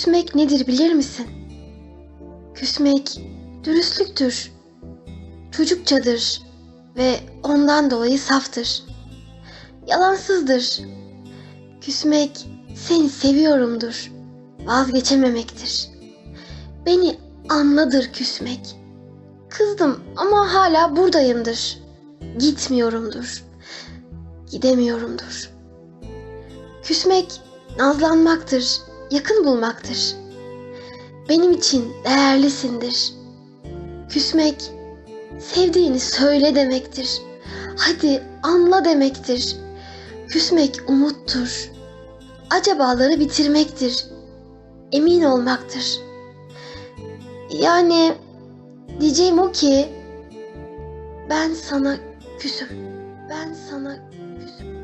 Küsmek nedir bilir misin? Küsmek dürüstlüktür. Çocukçadır ve ondan dolayı saftır. Yalansızdır. Küsmek seni seviyorumdur. Vazgeçememektir. Beni anladır küsmek. Kızdım ama hala buradayımdır. Gitmiyorumdur. Gidemiyorumdur. Küsmek nazlanmaktır, yakın bulmaktır. Benim için değerlisindir. Küsmek sevdiğini söyle demektir. Hadi anla demektir. Küsmek umuttur. Acabaları bitirmektir. Emin olmaktır. Yani diyeceğim o ki ben sana küsüm. Ben sana küsüm.